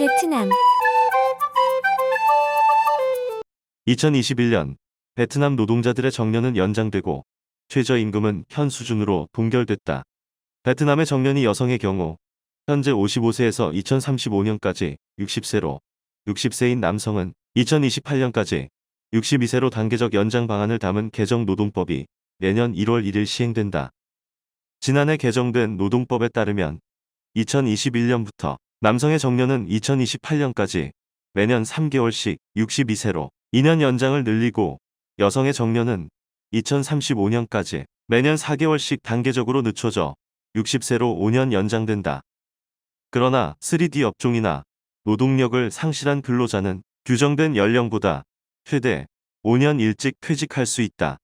베트남 2021년 베트남 노동자들의 정년은 연장되고 최저임금은 현 수준으로 동결됐다. 베트남의 정년이 여성의 경우 현재 55세에서 2035년까지 60세로 60세인 남성은 2028년까지 62세로 단계적 연장 방안을 담은 개정 노동법이 내년 1월 1일 시행된다. 지난해 개정된 노동법에 따르면 2021년부터 남성의 정년은 2028년까지 매년 3개월씩 62세로 2년 연장을 늘리고 여성의 정년은 2035년까지 매년 4개월씩 단계적으로 늦춰져 60세로 5년 연장된다. 그러나 3D 업종이나 노동력을 상실한 근로자는 규정된 연령보다 최대 5년 일찍 퇴직할 수 있다.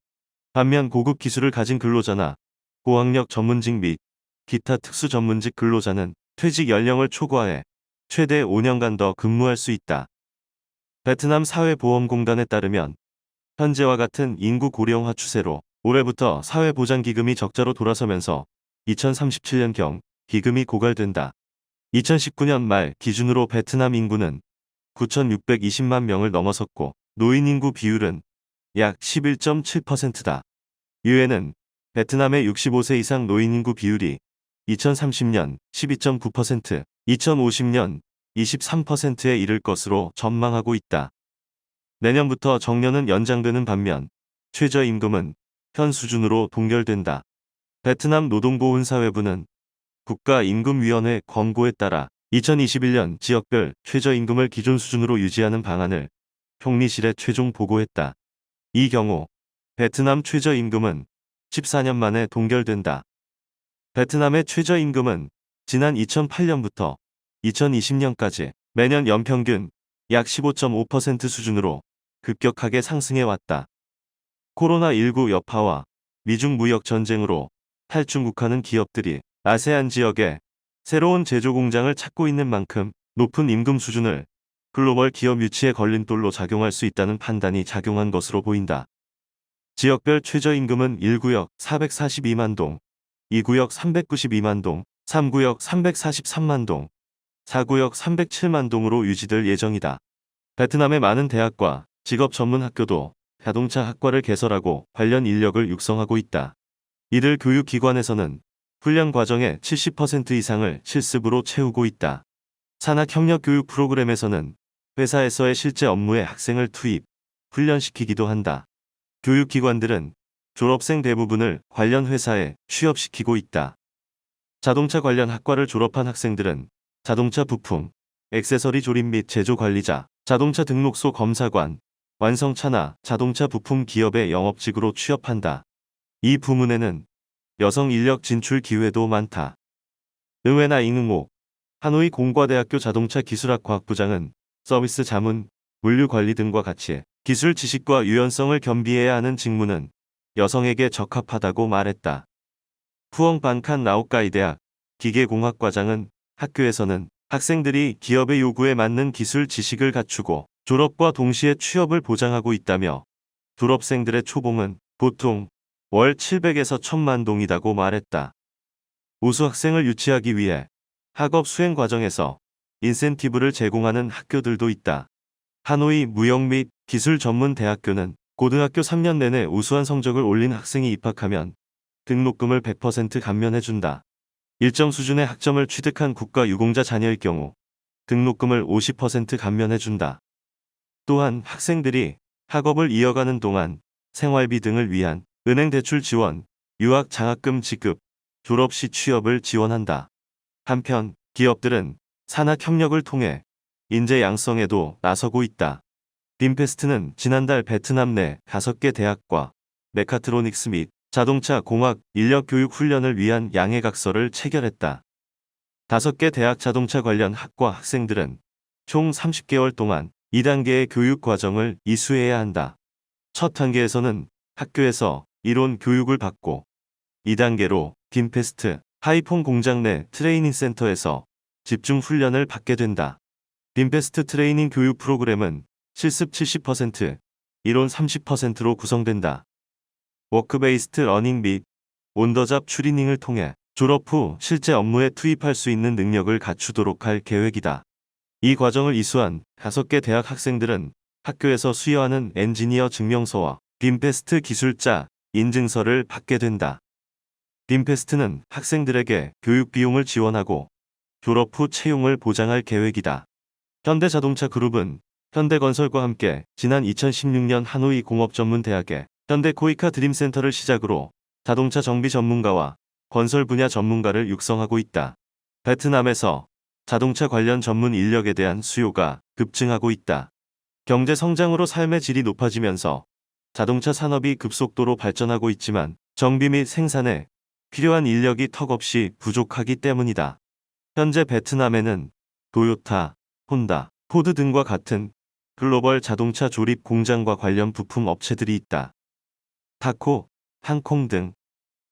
반면 고급 기술을 가진 근로자나 고학력 전문직 및 기타 특수 전문직 근로자는 퇴직 연령을 초과해 최대 5년간 더 근무할 수 있다. 베트남 사회보험공단에 따르면 현재와 같은 인구 고령화 추세로 올해부터 사회보장기금이 적자로 돌아서면서 2037년경 기금이 고갈된다. 2019년 말 기준으로 베트남 인구는 9,620만 명을 넘어섰고 노인 인구 비율은 약 11.7%다. 유엔은 베트남의 65세 이상 노인 인구 비율이 2030년 12.9%, 2050년 23%에 이를 것으로 전망하고 있다. 내년부터 정년은 연장되는 반면 최저임금은 현 수준으로 동결된다. 베트남 노동보훈사회부는 국가임금위원회 권고에 따라 2021년 지역별 최저임금을 기존 수준으로 유지하는 방안을 총리실에 최종 보고했다. 이 경우 베트남 최저임금은 14년 만에 동결된다. 베트남의 최저임금은 지난 2008년부터 2020년까지 매년 연평균 약 15.5% 수준으로 급격하게 상승해 왔다. 코로나19 여파와 미중 무역 전쟁으로 탈중국하는 기업들이 아세안 지역에 새로운 제조 공장을 찾고 있는 만큼 높은 임금 수준을 글로벌 기업 유치의 걸림돌로 작용할 수 있다는 판단이 작용한 것으로 보인다. 지역별 최저임금은 1구역 442만 동, 2구역 392만 동, 3구역 343만 동, 4구역 307만 동으로 유지될 예정이다. 베트남의 많은 대학과 직업 전문 학교도 자동차 학과를 개설하고 관련 인력을 육성하고 있다. 이들 교육기관에서는 훈련 과정의 70% 이상을 실습으로 채우고 있다. 산학협력 교육 프로그램에서는 회사에서의 실제 업무에 학생을 투입, 훈련시키기도 한다. 교육기관들은 졸업생 대부분을 관련 회사에 취업시키고 있다. 자동차 관련 학과를 졸업한 학생들은 자동차 부품, 액세서리 조립 및 제조 관리자, 자동차 등록소 검사관, 완성차나 자동차 부품 기업의 영업직으로 취업한다. 이 부문에는 여성 인력 진출 기회도 많다. 의회나 잉응호, 하노이 공과대학교 자동차 기술학 과학부장은 서비스 자문, 물류 관리 등과 같이 기술 지식과 유연성을 겸비해야 하는 직무는 여성에게 적합하다고 말했다. 푸엉 반칸 나오카이 대학 기계공학과장은 학교에서는 학생들이 기업의 요구에 맞는 기술 지식을 갖추고 졸업과 동시에 취업을 보장하고 있다며 졸업생들의 초봉은 보통 월 700에서 1000만 동이다고 말했다. 우수 학생을 유치하기 위해 학업 수행 과정에서 인센티브를 제공하는 학교들도 있다. 하노이 무역 및 기술 전문 대학교는 고등학교 3년 내내 우수한 성적을 올린 학생이 입학하면 등록금을 100% 감면해준다. 일정 수준의 학점을 취득한 국가 유공자 자녀일 경우 등록금을 50% 감면해준다. 또한 학생들이 학업을 이어가는 동안 생활비 등을 위한 은행 대출 지원, 유학 장학금 지급, 졸업 시 취업을 지원한다. 한편 기업들은 산학 협력을 통해 인재 양성에도 나서고 있다. 빔페스트는 지난달 베트남 내 5개 대학과 메카트로닉스 및 자동차 공학 인력 교육 훈련을 위한 양해각서를 체결했다. 5개 대학 자동차 관련 학과 학생들은 총 30개월 동안 2단계의 교육 과정을 이수해야 한다. 첫 단계에서는 학교에서 이론 교육을 받고 2단계로 빔페스트 하이폰 공장 내 트레이닝 센터에서 집중 훈련을 받게 된다. 빔페스트 트레이닝 교육 프로그램은 실습 70%, 이론 30%로 구성된다. 워크베이스트 러닝 및 온더잡 추리닝을 통해 졸업 후 실제 업무에 투입할 수 있는 능력을 갖추도록 할 계획이다. 이 과정을 이수한 5개 대학 학생들은 학교에서 수여하는 엔지니어 증명서와 빔페스트 기술자 인증서를 받게 된다. 빔페스트는 학생들에게 교육 비용을 지원하고 졸업 후 채용을 보장할 계획이다. 현대자동차 그룹은 현대건설과 함께 지난 2016년 하노이 공업전문대학에 현대 코이카 드림센터를 시작으로 자동차 정비 전문가와 건설 분야 전문가를 육성하고 있다. 베트남에서 자동차 관련 전문 인력에 대한 수요가 급증하고 있다. 경제 성장으로 삶의 질이 높아지면서 자동차 산업이 급속도로 발전하고 있지만 정비 및 생산에 필요한 인력이 턱없이 부족하기 때문이다. 현재 베트남에는 도요타, 혼다, 포드 등과 같은 글로벌 자동차 조립 공장과 관련 부품 업체들이 있다. 타코, 항콩 등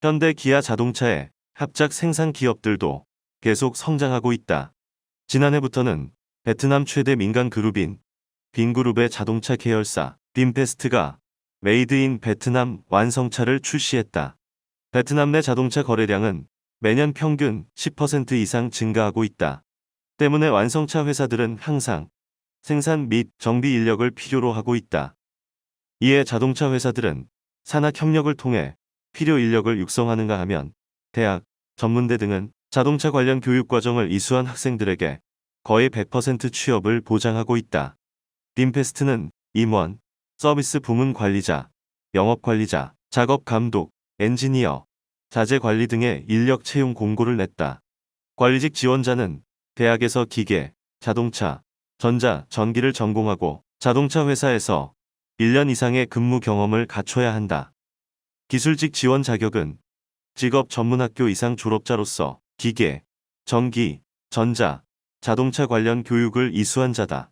현대 기아 자동차의 합작 생산 기업들도 계속 성장하고 있다. 지난해부터는 베트남 최대 민간 그룹인 빈그룹의 자동차 계열사 빔페스트가 메이드 인 베트남 완성차를 출시했다. 베트남 내 자동차 거래량은 매년 평균 10% 이상 증가하고 있다. 때문에 완성차 회사들은 항상 생산 및 정비 인력을 필요로 하고 있다. 이에 자동차 회사들은 산학 협력을 통해 필요 인력을 육성하는가 하면 대학, 전문대 등은 자동차 관련 교육 과정을 이수한 학생들에게 거의 100% 취업을 보장하고 있다. 빔페스트는 임원, 서비스 부문 관리자, 영업 관리자, 작업 감독, 엔지니어, 자재 관리 등의 인력 채용 공고를 냈다. 관리직 지원자는 대학에서 기계, 자동차, 전자, 전기를 전공하고 자동차 회사에서 1년 이상의 근무 경험을 갖춰야 한다. 기술직 지원 자격은 직업 전문학교 이상 졸업자로서 기계, 전기, 전자, 자동차 관련 교육을 이수한 자다.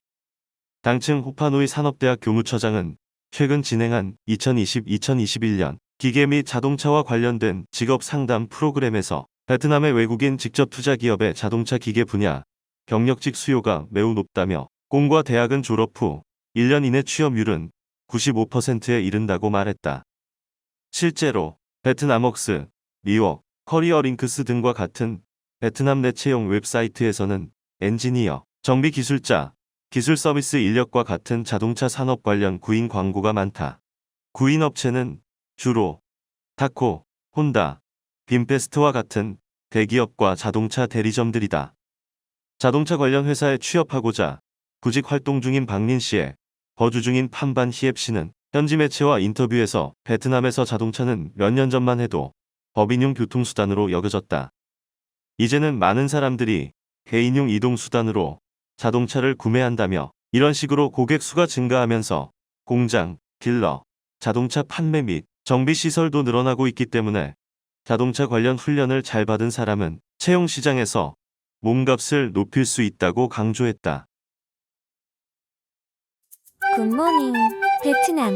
당층 호파노이 산업대학 교무처장은 최근 진행한 2020-2021년 기계 및 자동차와 관련된 직업 상담 프로그램에서 베트남의 외국인 직접 투자 기업의 자동차 기계 분야 경력직 수요가 매우 높다며 공과 대학은 졸업 후 1년 이내 취업률은 95%에 이른다고 말했다. 실제로 베트남웍스, 리웍, 커리어링크스 등과 같은 베트남 내 채용 웹사이트에서는 엔지니어, 정비 기술자, 기술 서비스 인력과 같은 자동차 산업 관련 구인 광고가 많다. 구인 업체는 주로 타코, 혼다, 빔페스트와 같은 대기업과 자동차 대리점들이다. 자동차 관련 회사에 취업하고자 구직 활동 중인 박린 씨의 거주 중인 판반 히앱 씨는 현지 매체와 인터뷰에서 베트남에서 자동차는 몇 년 전만 해도 법인용 교통수단으로 여겨졌다. 이제는 많은 사람들이 개인용 이동수단으로 자동차를 구매한다며 이런 식으로 고객 수가 증가하면서 공장, 딜러, 자동차 판매 및 정비 시설도 늘어나고 있기 때문에 자동차 관련 훈련을 잘 받은 사람은 채용 시장에서 몸값을 높일 수 있다고 강조했다. 굿모닝 베트남